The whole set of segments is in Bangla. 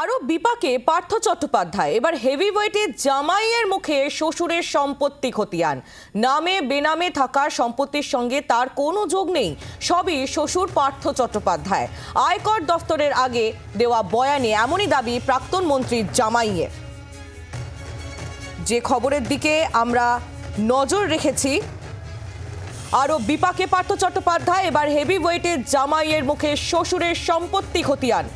আরও বিপাকে পার্থ চট্টোপাধ্যায়। এবার হেভি ওয়েটে জামাইয়ের মুখে শ্বশুরের সম্পত্তি খতিয়ান। নামে বেনামে থাকা সম্পত্তির সঙ্গে তার কোনো যোগ নেই, সবই শ্বশুর পার্থ চট্টোপাধ্যায়। আয়কর দফতরের আগে দেওয়া বয়ানে এমনই দাবি প্রাক্তন মন্ত্রী জামাইয়ের। যে খবরের দিকে আমরা নজর রেখেছি, আরও বিপাকে পার্থ চট্টোপাধ্যায়, এবার হেভি ওয়েটে জামাইয়ের মুখে শ্বশুরের সম্পত্তি খতিয়ান।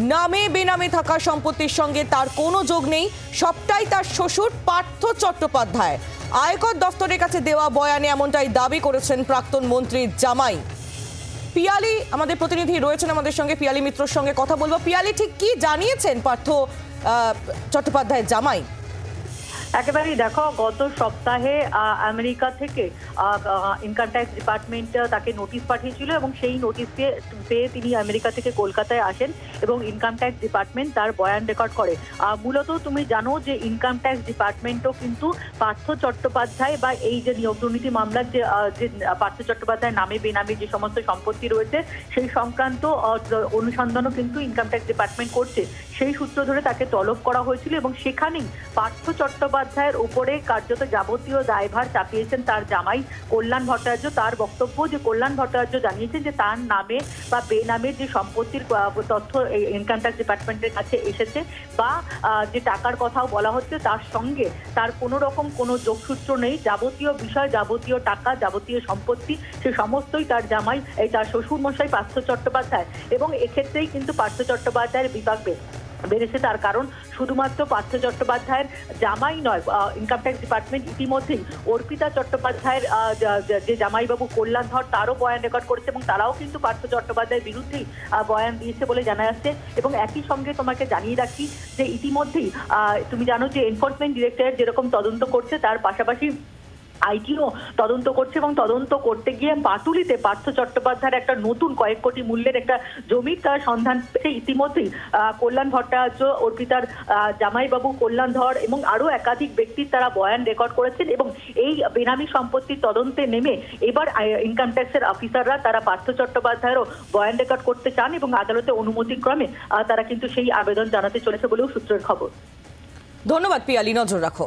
নামে বেনামে থাকা সম্পত্তির সঙ্গে তার কোনো যোগ নেই, সবটাই তার শ্বশুর পার্থ চট্টোপাধ্যায়। আয়কর দফতরের কাছে দেওয়া বয়ানে এমনটাই দাবি করেছেন প্রাক্তন মন্ত্রী জামাই। পিয়ালি, আমাদের প্রতিনিধি রয়েছেন আমাদের সঙ্গে, পিয়ালি মিত্রর সঙ্গে কথা বলব। পিয়ালি, ঠিক কি জানিয়েছেন পার্থ চট্টোপাধ্যায় জামাই? একেবারেই দেখো, গত সপ্তাহে আমেরিকা থেকে ইনকাম ট্যাক্স ডিপার্টমেন্ট তাকে নোটিশ পাঠিয়েছিল এবং সেই নোটিশ পেয়ে তিনি আমেরিকা থেকে কলকাতায় আসেন এবং ইনকাম ট্যাক্স ডিপার্টমেন্ট তার বয়ান রেকর্ড করে। মূলত তুমি জানো যে ইনকাম ট্যাক্স ডিপার্টমেন্টও কিন্তু পার্থ চট্টোপাধ্যায় বা এই যে নিয়োগ দুর্নীতি মামলার যে যে পার্থ চট্টোপাধ্যায় নামে বেনামে যে সমস্ত সম্পত্তি রয়েছে, সেই সংক্রান্ত অনুসন্ধানও কিন্তু ইনকাম ট্যাক্স ডিপার্টমেন্ট করছে। সেই সূত্র ধরে তাকে তলব করা হয়েছিল এবং সেখানেই পার্থ চট্টোপাধ্যায়ের উপরে কার্যত যাবতীয় দায়ভার চাপিয়েছেন তার জামাই কল্যাণ ভট্টাচার্য। তার বক্তব্য যে কল্যাণ ভট্টাচার্য জানিয়েছেন যে তার নামে বা বেনামের যে সম্পত্তির তথ্য ইনকাম ট্যাক্স ডিপার্টমেন্টের কাছে এসেছে বা যে টাকার কথাও বলা হচ্ছে তার সঙ্গে তার কোনো রকম কোনো যোগসূত্র নেই। যাবতীয় বিষয়, যাবতীয় টাকা, যাবতীয় সম্পত্তি সে সমস্তই তার জামাই, এই তার শ্বশুরমশাই পার্থ চট্টোপাধ্যায়। এবং এক্ষেত্রেই কিন্তু পার্থ চট্টোপাধ্যায়ের বিভাগ বেড়েছে তার কারণ শুধুমাত্র পার্থ চট্টোপাধ্যায়ের জামাই নয় ইনকাম ট্যাক্স ডিপার্টমেন্ট ইতিমধ্যেই অর্পিতা চট্টোপাধ্যায়ের যে জামাইবাবু কল্যাণ ধর তারও বয়ান রেকর্ড করেছে এবং তারাও কিন্তু পার্থ চট্টোপাধ্যায়ের বিরুদ্ধেই বয়ান দিয়েছে বলে জানা যাচ্ছে। এবং একই সঙ্গে তোমাকে জানিয়ে রাখি যে ইতিমধ্যেই তুমি জানো যে এনফোর্সমেন্ট ডিরেক্টরেট যেরকম তদন্ত করছে তার পাশাপাশি আইটিও তদন্ত করছে এবং তদন্ত করতে গিয়ে পাটুলিতে পার্থ চট্টোপাধ্যায়ের একটা নতুন কয়েক কোটি মূল্যের একটা জমির তার সন্ধান পেয়েছে। ইতিমধ্যেই কল্যাণ ভট্টাচার্য, অর্পিতার জামাইবাবু, কল্যাণ ধর এবং আরও একাধিক ব্যক্তির তারা বয়ান রেকর্ড করেছেন এবং এই বেনামি সম্পত্তির তদন্তে নেমে এবার ইনকাম ট্যাক্সের অফিসাররা তারা পার্থ চট্টোপাধ্যায়েরও বয়ান রেকর্ড করতে চান এবং আদালতে অনুমতিক্রমে তারা কিন্তু সেই আবেদন জানাতে চলেছে বলেও সূত্রের খবর। ধন্যবাদ পিয়ালি, নজর রাখো।